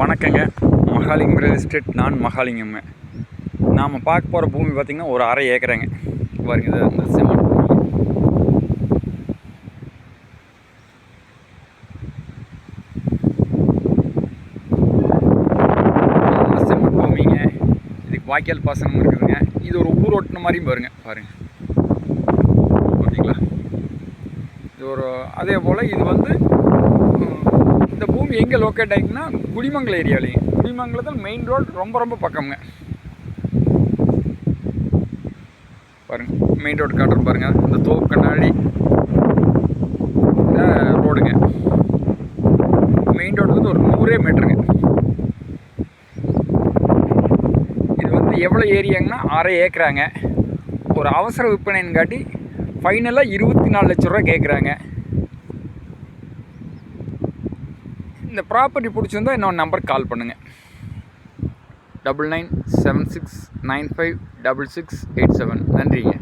வணக்கங்க. Mahalingam real estate நான் மகாலிங்கம்ங்க நாம் பார்க்க போகிற பூமி பார்த்திங்கன்னா ஒரு அரை ஏக்கரைங்க. பாருங்க இது அந்த செம்மன் பூமி. பூமிங்க. இதுக்கு வாய்க்கால் பாசனம் இருக்குதுங்க. இது ஒரு ஊர் ஒட்டின மாதிரியும் பாருங்க பாருங்க. ஓகேங்களா? இது ஒரு அதே போல் இது வந்து எங்கே லொக்கேட் ஆகிங்கன்னா குடிமங்கலம் ஏரியாலையும். குடிமங்கலத்தில் மெயின் ரோடு ரொம்ப ரொம்ப பக்கம்ங்க. பாருங்க மெயின் ரோடு காட்டுறோம் பாருங்கள் இந்த தோப்பு கண்ணாடி ரோடுங்க மெயின் ரோடு வந்து ஒரு நூறே மீட்டருங்க இது வந்து எவ்வளோ ஏரியாங்கன்னா அரை ஏக்கராங்க. ஒரு அவசர விற்பனைன்னு காட்டி ஃபைனலாக இருபத்தி நாலு லட்ச ரூபா கேட்குறாங்க இந்த ப்ராப்பர்ட்டி பிடிச்சிருந்தா இன்னொரு நம்பருக்கு கால் பண்ணுங்கள் double nine seven six nine five double six eight seven நன்றிங்க.